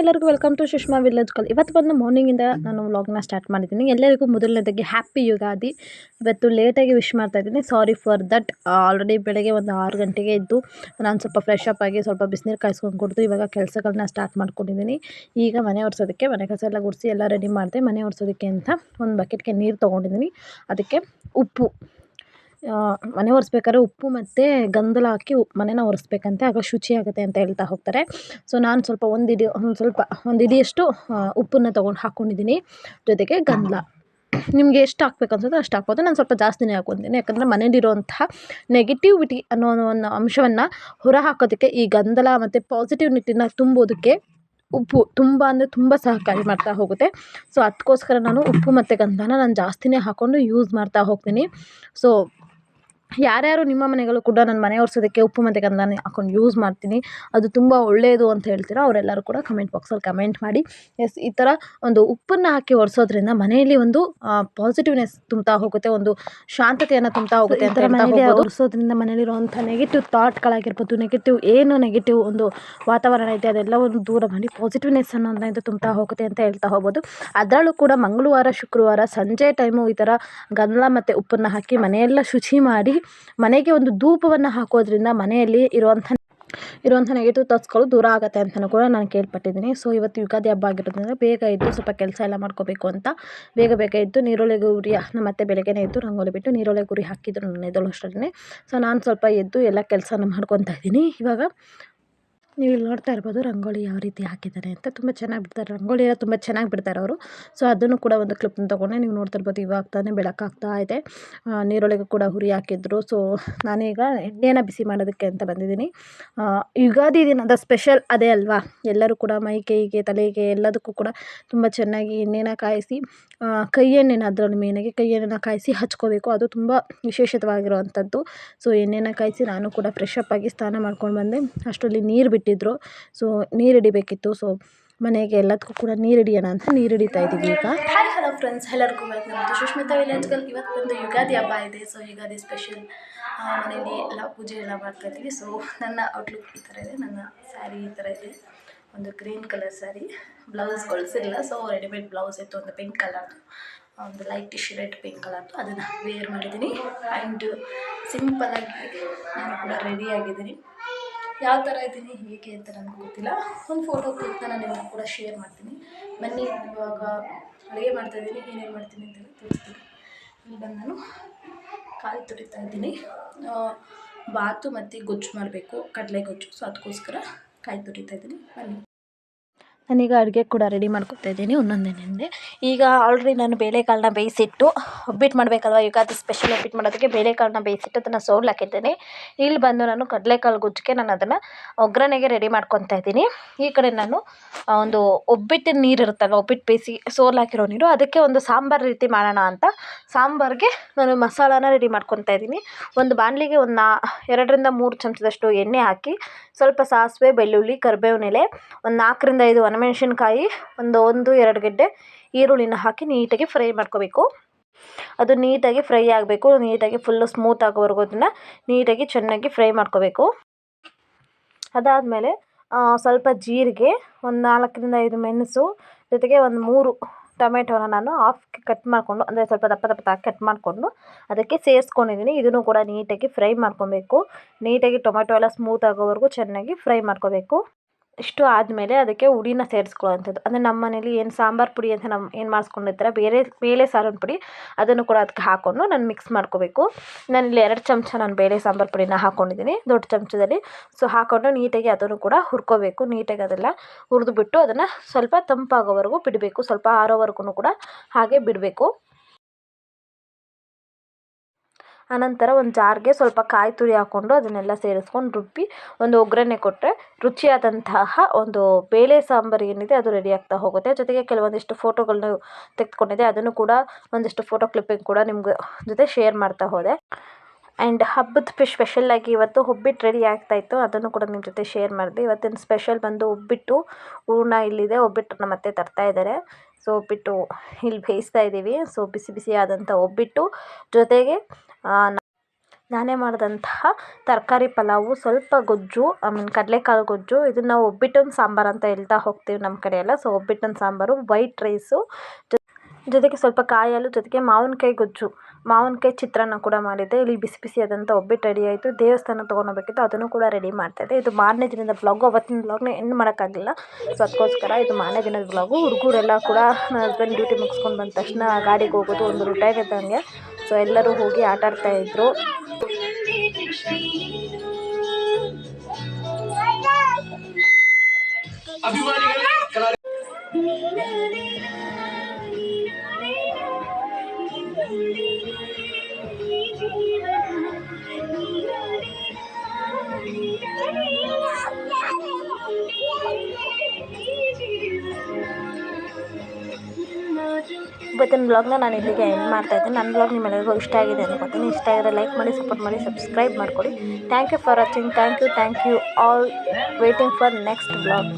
ಎಲ್ಲರಿಗೂ welcome to Sushma village call ಇವತ್ತು ಬಂದು ಮಾರ್ನಿಂಗಿಂದ ನಾನು ವ್ಲಾಗ್ನ ಸ್ಟಾರ್ಟ್ ಮಾಡಿದ್ದೀನಿ. ಎಲ್ಲರಿಗೂ ಮೊದಲನೇದಾಗಿ ಹ್ಯಾಪಿ ಯುಗಾದಿ. ಇವತ್ತು ಲೇಟಾಗಿ ವಿಶ್ ಮಾಡ್ತಾ ಇದ್ದೀನಿ. ಸಾರಿ ಫಾರ್ ದಟ್ ಆಲ್ರೆಡಿ ಬೆಳಗ್ಗೆ ಒಂದು ಆರು ಗಂಟೆಗೆ ಇದ್ದು ನಾನು ಸ್ವಲ್ಪ ಫ್ರೆಶ್ ಅಪ್ ಆಗಿ ಸ್ವಲ್ಪ ಬಿಸಿನೀರು ಕಾಯಿಸ್ಕೊಂಡು ಕುಡಿದು ಇವಾಗ ಕೆಲಸಗಳನ್ನ ಸ್ಟಾರ್ಟ್ ಮಾಡ್ಕೊಂಡಿದ್ದೀನಿ. ಈಗ ಮನೆ ಒರೆಸೋದಕ್ಕೆ, ಮನೆ ಕಸ ಎಲ್ಲ ಗುಡಿಸಿ ಎಲ್ಲ ರೆಡಿ ಮಾಡಿದೆ ಮನೆ ಒರೆಸೋದಕ್ಕೆ ಅಂತ ಒಂದು ಬಕೆಟ್ಗೆ ನೀರು ತೊಗೊಂಡಿದ್ದೀನಿ. ಅದಕ್ಕೆ ಉಪ್ಪು. ಮನೆ ಒರೆಸ್ಬೇಕಾದ್ರೆ ಉಪ್ಪು ಮತ್ತು ಗಂಧಲ ಹಾಕಿ ಮನೆನ ಒರೆಸ್ಬೇಕಂತೆ, ಆಗ ಶುಚಿ ಆಗುತ್ತೆ ಅಂತ ಹೇಳ್ತಾ ಹೋಗ್ತಾರೆ. ಸೊ ನಾನು ಸ್ವಲ್ಪ ಒಂದು ಒಂದು ಸ್ವಲ್ಪ, ಒಂದು ಇಡಿಯಷ್ಟು ಉಪ್ಪನ್ನು ತೊಗೊಂಡು ಹಾಕ್ಕೊಂಡಿದ್ದೀನಿ ಜೊತೆಗೆ ಗಂಧಲ. ನಿಮಗೆ ಎಷ್ಟು ಹಾಕ್ಬೇಕು ಅನ್ಸುತ್ತೆ ಅಷ್ಟು ಹಾಕ್ಬೋದು. ನಾನು ಸ್ವಲ್ಪ ಜಾಸ್ತಿನೇ ಹಾಕ್ಕೊತೀನಿ ಯಾಕಂದರೆ ಮನೇಲಿರುವಂತಹ ನೆಗೆಟಿವಿಟಿ ಅನ್ನೋ ಒಂದು ಅಂಶವನ್ನು ಹೊರ ಹಾಕೋದಕ್ಕೆ ಈ ಗಂಧಲ ಮತ್ತು ಪಾಸಿಟಿವ್ ನಿಟ್ಟಿನ ತುಂಬೋದಕ್ಕೆ ಉಪ್ಪು ತುಂಬ ಅಂದರೆ ತುಂಬ ಸಹಕಾರಿ ಮಾಡ್ತಾ ಹೋಗುತ್ತೆ. ಸೊ ಅದಕ್ಕೋಸ್ಕರ ನಾನು ಉಪ್ಪು ಮತ್ತು ಗಂಧನ ನಾನು ಜಾಸ್ತಿನೇ ಹಾಕ್ಕೊಂಡು ಯೂಸ್ ಮಾಡ್ತಾ ಹೋಗ್ತೀನಿ. ಸೊ ಯಾರ್ಯಾರು ನಿಮ್ಮ ಮನೆಗಳು ಕೂಡ ನಾನು ಮನೆ ಒರೆಸೋದಕ್ಕೆ ಉಪ್ಪು ಮತ್ತು ಗಂಧನ ಹಾಕೊಂಡು ಯೂಸ್ ಮಾಡ್ತೀನಿ. ಅದು ತುಂಬ ಒಳ್ಳೆಯದು ಅಂತ ಹೇಳ್ತೀರೋ? ಅವರೆಲ್ಲರೂ ಕೂಡ ಕಮೆಂಟ್ ಬಾಕ್ಸಲ್ಲಿ ಕಮೆಂಟ್ ಮಾಡಿ. ಎಸ್ ಈ ಥರ ಒಂದು ಉಪ್ಪನ್ನು ಹಾಕಿ ಒರೆಸೋದ್ರಿಂದ ಮನೆಯಲ್ಲಿ ಒಂದು ಪಾಸಿಟಿವ್ನೆಸ್ ತುಂಬ್ತಾ ಹೋಗುತ್ತೆ ಒಂದು ಶಾಂತತೆಯನ್ನು ತುಂಬ್ತಾ ಹೋಗುತ್ತೆ ಅಂತ ಮನೆಯಲ್ಲಿ ಒರೆಸೋದ್ರಿಂದ ಮನೆಯಲ್ಲಿರುವಂಥ ನೆಗೆಟಿವ್ ಥಾಟ್ಗಳಾಗಿರ್ಬೋದು ನೆಗೆಟಿವ್ ಏನು ನೆಗೆಟಿವ್ ಒಂದು ವಾತಾವರಣ ಇದೆ ಅದೆಲ್ಲವನ್ನು ದೂರ ಮಾಡಿ ಪಾಸಿಟಿವ್ನೆಸ್ ಅನ್ನೋದನ್ನ ತುಂಬ್ತಾ ಹೋಗುತ್ತೆ ಅಂತ ಹೇಳ್ತಾ ಹೋಗ್ಬೋದು. ಅದರಲ್ಲೂ ಕೂಡ ಮಂಗಳವಾರ ಶುಕ್ರವಾರ ಸಂಜೆ ಟೈಮು ಈ ಥರ ಗಂಧ ಮತ್ತು ಉಪ್ಪನ್ನು ಹಾಕಿ ಮನೆಯೆಲ್ಲ ಶುಚಿ ಮಾಡಿ ಮನೆಗೆ ಒಂದು ಧೂಪವನ್ನು ಹಾಕೋದ್ರಿಂದ ಮನೆಯಲ್ಲಿ ಇರುವಂಥ ಇರುವಂಥ ನೆಗೆಟಿವ್ ಥಾಟ್ಸ್ಗಳು ದೂರ ಆಗುತ್ತೆ ಅಂತಲೂ ಕೂಡ ನಾನು ಕೇಳ್ಪಟ್ಟಿದ್ದೀನಿ. ಸೊ ಇವತ್ತು ಯುಗಾದಿ ಹಬ್ಬ ಆಗಿರೋದ್ರಿಂದ ಬೇಗ ಇದ್ದು ಸ್ವಲ್ಪ ಕೆಲಸ ಎಲ್ಲ ಮಾಡ್ಕೋಬೇಕು ಅಂತ ಬೇಗ ಬೇಗ ಇದ್ದು ನೀರೊಳೆ ಗುರಿ ಮತ್ತೆ ಬೆಳಗ್ಗೆನೇ ಎದ್ದು ರಂಗೋಲಿ ಬಿಟ್ಟು ನೀರೊಳೆ ಗುರಿ ಹಾಕಿದ್ರು ನನ್ನ ಎದ್ದಳು ಅಷ್ಟರಲ್ಲೇ. ಸೊ ನಾನು ಸ್ವಲ್ಪ ಎದ್ದು ಎಲ್ಲ ಕೆಲಸನ ಮಾಡ್ಕೊತಾ ಇದ್ದೀನಿ. ಇವಾಗ ನೀವು ಇಲ್ಲಿ ನೋಡ್ತಾ ಇರ್ಬೋದು ರಂಗೋಲಿ ಯಾವ ರೀತಿ ಹಾಕಿದ್ದಾರೆ ಅಂತ. ತುಂಬ ಚೆನ್ನಾಗಿ ಬಿಡ್ತಾರೆ. ರಂಗೋಲಿ ಎಲ್ಲ ತುಂಬ ಚೆನ್ನಾಗಿ ಬಿಡ್ತಾರೆ ಅವರು. ಸೊ ಅದನ್ನು ಕೂಡ ಒಂದು ಕ್ಲಿಪ್ನ ತೊಗೊಂಡೆ. ನೀವು ನೋಡ್ತಾ ಇರ್ಬೋದು ಇವಾಗ ತಾನೇ ಬೆಳಕಾಗ್ತಾ ಇದೆ. ನೀರೊಳಗೆ ಕೂಡ ಹುರಿ ಹಾಕಿದ್ರು. ಸೊ ನಾನೀಗ ಎಣ್ಣೆನ ಬಿಸಿ ಮಾಡೋದಕ್ಕೆ ಅಂತ ಬಂದಿದ್ದೀನಿ. ಯುಗಾದಿ ದಿನದ ಸ್ಪೆಷಲ್ ಅದೇ ಅಲ್ವಾ? ಎಲ್ಲರೂ ಕೂಡ ಮೈ ಕೈಗೆ ತಲೆಗೆ ಎಲ್ಲದಕ್ಕೂ ಕೂಡ ತುಂಬ ಚೆನ್ನಾಗಿ ಎಣ್ಣೆನ ಕಾಯಿಸಿ ಕೈ ಎಣ್ಣೆನ ಅದರಲ್ಲಿ ಮೇನಾಗಿ ಕೈ ಎಣ್ಣೆನ ಕಾಯಿಸಿ ಹಚ್ಕೋಬೇಕು. ಅದು ತುಂಬ ವಿಶೇಷವಾಗಿರುವಂಥದ್ದು. ಸೊ ಎಣ್ಣೆನ ಕಾಯಿಸಿ ನಾನು ಕೂಡ ಫ್ರೆಶ್ ಅಪ್ ಆಗಿ ಸ್ನಾನ ಮಾಡ್ಕೊಂಡು ಬಂದೆ. ಅಷ್ಟರಲ್ಲಿ ನೀರು ಬಿಟ್ಟು ಇಟ್ಟಿದ್ರು. ಸೊ ನೀರು ಹಿಡಿಬೇಕಿತ್ತು ಸೊ ಮನೆಗೆ ಎಲ್ಲದಕ್ಕೂ ಕೂಡ ನೀರು ಹಿಡಿಯೋಣ ಅಂತ ನೀರು ಹಿಡಿತಾ ಇದ್ದೀವಿ ಈಗ. ಹಾಯ್ ಹಲೋ ಫ್ರೆಂಡ್ಸ್ ಎಲ್ಲರಿಗೂ ವೆಲ್ಕಮ್ ಟು ಸುಷ್ಮಿತಾ ವಿಲೇಜ್ಗಲ್ ಇವತ್ತು ಒಂದು ಯುಗಾದಿ ಹಬ್ಬ ಇದೆ. ಸೊ ಯುಗಾದಿ ಸ್ಪೆಷಲ್ ಮನೆಯಲ್ಲಿ ಎಲ್ಲ ಪೂಜೆ ಎಲ್ಲ ಮಾಡ್ತಾ ಇದ್ದೀವಿ. ಸೊ ನನ್ನ ಔಟ್ಲುಕ್ ಈ ಥರ ಇದೆ. ನನ್ನ ಸ್ಯಾರಿ ಈ ಥರ ಇದೆ. ಒಂದು ಗ್ರೀನ್ ಕಲರ್ ಸ್ಯಾರಿ ಬ್ಲೌಸ್ ಕೊಳಿಸಿರಲಿಲ್ಲ ಸೊ ರೆಡಿಮೇಡ್ ಬ್ಲೌಸ್ ಇತ್ತು. ಒಂದು ಪಿಂಕ್ ಕಲರ್ದು ಒಂದು ಲೈಟ್ ರೆಡ್ ಪಿಂಕ್ ಕಲರ್ದು ಅದನ್ನು ವೇರ್ ಮಾಡಿದ್ದೀನಿ. ಆ್ಯಂಡ್ ಸಿಂಪಲಾಗಿ ನಾನು ಕೂಡ ರೆಡಿ ಆಗಿದ್ದೀನಿ. ಯಾವ ಥರ ಇದ್ದೀನಿ, ಹೇಗೆ ಅಂತ ನನಗೆ ಗೊತ್ತಿಲ್ಲ. ಒಂದು ಫೋಟೋ ಕ್ಲಿಪ್ನ ನಾನು ನಿಮಗೆ ಕೂಡ ಶೇರ್ ಮಾಡ್ತೀನಿ. ಬನ್ನಿ, ಇವಾಗ ಅಡುಗೆ ಮಾಡ್ತಾಯಿದ್ದೀನಿ ಏನೇನು ಮಾಡ್ತೀನಿ ಅಂತೆಲ್ಲ ತೋರಿಸ್ತೀನಿ. ಇಲ್ಲಿ ಬಂದು ನಾನು ಕಾಯಿ ತುರಿತಾ ಇದ್ದೀನಿ. ಬಾತು ಮತ್ತು ಗೊಜ್ಜು ಮಾಡಬೇಕು ಕಡಲೆ ಗೊಜ್ಜು ಸೊ, ಅದಕ್ಕೋಸ್ಕರ ಕಾಯಿ ತುರಿತಾ ಇದ್ದೀನಿ. ಬನ್ನಿ. ನಾನೀಗ ಅಡುಗೆ ಕೂಡ ರೆಡಿ ಮಾಡ್ಕೊತಾ ಇದ್ದೀನಿ ಒಂದೊಂದೇನೆ ಈಗ ಆಲ್ರೆಡಿ ನಾನು ಬೇಳೆಕಾಳನ್ನ ಬೇಯಿಸಿಟ್ಟು ಒಬ್ಬಿಟ್ಟು ಮಾಡಬೇಕಲ್ವ? ಯುಗಾದಿ ಸ್ಪೆಷಲ್ ಒಬ್ಬಿಟ್ಟು ಮಾಡೋದಕ್ಕೆ ಬೇಳೆಕಾಳನ್ನ ಬೇಯಿಸಿಟ್ಟು ಅದನ್ನು ಸೋಲ್ಲಾಕಿದ್ದೇನೆ ಇಲ್ಲಿ ಬಂದು ನಾನು ಕಡಲೆಕಾಳು ಗುಜ್ಜಿಗೆ ನಾನು ಅದನ್ನು ಒಗ್ಗರಣೆಗೆ ರೆಡಿ ಮಾಡ್ಕೊತಾ ಇದ್ದೀನಿ. ಈ ಕಡೆ ನಾನು ಒಂದು ಒಬ್ಬಿಟ್ಟಿನ ನೀರು ಇರುತ್ತಲ್ಲ ಒಬ್ಬಿಟ್ಟು ಬೇಯಿಸಿ ಸೋಲ್ ಹಾಕಿರೋ ನೀರು, ಅದಕ್ಕೆ ಒಂದು ಸಾಂಬಾರು ರೀತಿ ಮಾಡೋಣ ಅಂತ ಸಾಂಬಾರಿಗೆ ನಾನು ಮಸಾಲಾನ ರೆಡಿ ಮಾಡ್ಕೊತಾ ಇದ್ದೀನಿ. ಒಂದು ಬಾಣಲಿಗೆ ಒಂದು ಎರಡರಿಂದ ಮೂರು ಚಮಚದಷ್ಟು ಎಣ್ಣೆ ಹಾಕಿ ಸ್ವಲ್ಪ ಸಾಸಿವೆ, ಬೆಳ್ಳುಳ್ಳಿ, ಕರಿಬೇವಿನ ಎಲೆ, ಒಂದು ನಾಲ್ಕರಿಂದ ಐದು ಒಣಮೆಣ್ಸಿನ್ಕಾಯಿ ಒಂದು ಒಂದು, ಎರಡು ಗೆಡ್ಡೆ ಈರುಳ್ಳಿನ ಹಾಕಿ ನೀಟಾಗಿ ಫ್ರೈ ಮಾಡ್ಕೋಬೇಕು. ಅದು ನೀಟಾಗಿ ಫ್ರೈ ಆಗಬೇಕು, ನೀಟಾಗಿ ಫುಲ್ಲು ಸ್ಮೂತ್ ಆಗೋವರೆಗೂ ಅದನ್ನು ನೀಟಾಗಿ ಚೆನ್ನಾಗಿ ಫ್ರೈ ಮಾಡ್ಕೋಬೇಕು. ಅದಾದಮೇಲೆ ಸ್ವಲ್ಪ ಜೀರಿಗೆ, ಒಂದು ನಾಲ್ಕರಿಂದ ಐದು ಮೆಣಸು, ಜೊತೆಗೆ ಒಂದು ಮೂರು ಟೊಮೆಟೊನ ನಾನು ಆಫ್ ಕಟ್ ಮಾಡಿಕೊಂಡು, ಅಂದರೆ ಸ್ವಲ್ಪ ದಪ್ಪ ದಪ್ಪ ತಾಕಿ ಕಟ್ ಮಾಡಿಕೊಂಡು ಅದಕ್ಕೆ ಸೇರಿಸ್ಕೊಂಡಿದ್ದೀನಿ ಇದನ್ನು ಕೂಡ ನೀಟಾಗಿ ಫ್ರೈ ಮಾಡ್ಕೊಬೇಕು. ನೀಟಾಗಿ ಟೊಮೆಟೊ ಎಲ್ಲ ಸ್ಮೂತ್ ಆಗೋವರೆಗೂ ಚೆನ್ನಾಗಿ ಫ್ರೈ ಮಾಡ್ಕೋಬೇಕು. ಇಷ್ಟು ಆದಮೇಲೆ ಅದಕ್ಕೆ ಹುಡಿನ ಸೇರಿಸ್ಕೊಳ್ಳೋವಂಥದ್ದು. ಅಂದರೆ ನಮ್ಮ ಮನೇಲಿ ಏನು ಸಾಂಬಾರು ಪುಡಿ ಅಂತ ನಮ್ಮ ಏನು ಮಾಡಿಸ್ಕೊಂಡಿರ್ತಾರೆ ಬೇರೆ, ಬೇಳೆ ಸಾರಿನ ಪುಡಿ ಅದನ್ನು ಕೂಡ ಅದಕ್ಕೆ ಹಾಕ್ಕೊಂಡು ನಾನು ಮಿಕ್ಸ್ ಮಾಡ್ಕೋಬೇಕು. ಇಲ್ಲಿ ಎರಡು ಚಮಚ ನಾನು ಬೇಳೆ ಸಾಂಬಾರು ಪುಡಿನ ಹಾಕ್ಕೊಂಡಿದ್ದೀನಿ ದೊಡ್ಡ ಚಮಚದಲ್ಲಿ. ಸೊ ಹಾಕ್ಕೊಂಡು ನೀಟಾಗಿ ಅದನ್ನು ಕೂಡ ಹುರ್ಕೋಬೇಕು. ನೀಟಾಗಿ ಅದೆಲ್ಲ ಹುರಿದ್ಬಿಟ್ಟು ಅದನ್ನು ಸ್ವಲ್ಪ ತಂಪಾಗೋವರೆಗೂ ಬಿಡಬೇಕು. ಸ್ವಲ್ಪ ಆರೋವರೆಗೂ ಕೂಡ ಹಾಗೆ ಬಿಡಬೇಕು. ಆನಂತರ ಒಂದು ಜಾರಿಗೆ ಸ್ವಲ್ಪ ಕಾಯಿ ತುರಿ ಹಾಕ್ಕೊಂಡು ಅದನ್ನೆಲ್ಲ ಸೇರಿಸ್ಕೊಂಡು ರುಬ್ಬಿ ಒಂದು ಒಗ್ಗರಣೆ ಕೊಟ್ಟರೆ ರುಚಿಯಾದಂತಹ ಒಂದು ಬೇಳೆ ಸಾಂಬಾರು ಏನಿದೆ ಅದು ರೆಡಿ ಆಗ್ತಾ ಹೋಗುತ್ತೆ. ಜೊತೆಗೆ ಕೆಲವೊಂದಿಷ್ಟು ಫೋಟೋಗಳನ್ನ ತೆಗೆದುಕೊಂಡಿದ್ದೆ. ಅದನ್ನು ಕೂಡ ಒಂದಿಷ್ಟು ಫೋಟೋ ಕ್ಲಿಪ್ಪಿಂಗ್ ಕೂಡ ನಿಮ್ಗೆ ಜೊತೆ ಶೇರ್ ಮಾಡ್ತಾ ಹೋದೆ. ಆ್ಯಂಡ್ ಹಬ್ಬದ ಸ್ಪೆಷಲ್ಲಾಗಿ ಇವತ್ತು ಒಬ್ಬಿಟ್ಟು ರೆಡಿ ಆಗ್ತಾಯಿತ್ತು ಅದನ್ನು ಕೂಡ ನಿಮ್ಮ ಜೊತೆ ಶೇರ್ ಮಾಡಿದೆ. ಇವತ್ತಿನ ಸ್ಪೆಷಲ್ ಬಂದು ಒಬ್ಬಿಟ್ಟು ಹೂರ್ಣ ಇಲ್ಲಿದೆ. ಒಬ್ಬಿಟ್ಟು ನಮ್ಮ ಅತ್ತೆ ತರ್ತಾ ಇದ್ದಾರೆ ಸೊ ಇಲ್ಲಿ ಬೇಯಿಸ್ತಾ ಇದ್ದೀವಿ. ಸೊ ಬಿಸಿ ಬಿಸಿಯಾದಂಥ ಒಬ್ಬಿಟ್ಟು ಜೊತೆಗೆ ನಾನೇ ಮಾಡಿದಂತಹ ತರಕಾರಿ ಪಲಾವು, ಸ್ವಲ್ಪ ಗೊಜ್ಜು, ಐ ಮೀನ್ ಕಡಲೆಕಾಳು ಗೊಜ್ಜು ಇದನ್ನು ನಾವು ಒಬ್ಬಿಟ್ಟಿನ ಸಾಂಬಾರು ಅಂತ ಹೇಳ್ತಾ ಹೋಗ್ತೀವಿ ನಮ್ಮ ಕಡೆಯೆಲ್ಲ. ಸೊ ಒಬ್ಬಿಟ್ಟಿನ ಸಾಂಬಾರು, ವೈಟ್ ರೈಸು ಜೊತೆಗೆ ಸ್ವಲ್ಪ ಕಾಯಿ ಹಾಲು, ಜೊತೆಗೆ ಮಾವಿನಕಾಯಿ ಗೊಜ್ಜು. ಮಾವಿನಕಾಯಿ ಚಿತ್ರಾನ್ನ ಕೂಡ ಮಾಡಿದ್ದೆ. ಇಲ್ಲಿ ಬಿಸಿ ಬಿಸಿಯಾದಂಥ ಒಬ್ಬಟ್ಟು ರೆಡಿ ಆಯಿತು. ದೇವಸ್ಥಾನ ತೊಗೊಂಡು ಹೋಗ್ಬೇಕಿತ್ತು ಅದನ್ನು ಕೂಡ ರೆಡಿ ಮಾಡ್ತಾಯಿದ್ದೆ ಇದು ಮಾರನೇ ದಿನದ ಬ್ಲಾಗು ಅವತ್ತಿನ ಬ್ಲಾಗ್ನ ಎಂಡ್ ಮಾಡೋಕ್ಕಾಗಲಿಲ್ಲ ಸೊ ಅದಕ್ಕೋಸ್ಕರ ಇದು ಮಾರನೇ ದಿನದ ಬ್ಲಾಗು ಹುಡುಗರೆಲ್ಲ ಕೂಡ, ನನ್ನ ಹಸ್ಬೆಂಡ್ ಡ್ಯೂಟಿ ಮುಗಿಸ್ಕೊಂಡು ಬಂದ ತಕ್ಷಣ ಗಾಡಿಗೆ ಹೋಗೋದು ಒಂದು ರೂಟಾಗಿ ಇದ್ದಂಗೆ ಸೊ ಎಲ್ಲರೂ ಹೋಗಿ ಆಟ ಆಡ್ತಾಯಿದ್ರು ಇವತ್ತಿನ ಬ್ಲಾಗ್ನ ನಾನು ಇಲ್ಲಿಗೆ ಎಂಡ್ ಮಾಡ್ತಾ ಇದ್ದೀನಿ. ನನ್ನ ಬ್ಲಾಗ್ ನಿಮ್ಮೆಲ್ಲರಿಗೂ ಇಷ್ಟ ಆಗಿದೆ ಅನ್ಕೋತೀನಿ ಇಷ್ಟ ಆಗಿದ್ರೆ ಲೈಕ್ ಮಾಡಿ ಸಪೋರ್ಟ್ ಮಾಡಿ ಸಬ್ಸ್ಕ್ರೈಬ್ ಮಾಡ್ಕೊಳ್ಳಿ thank you for watching thank you thank you all waiting for next blog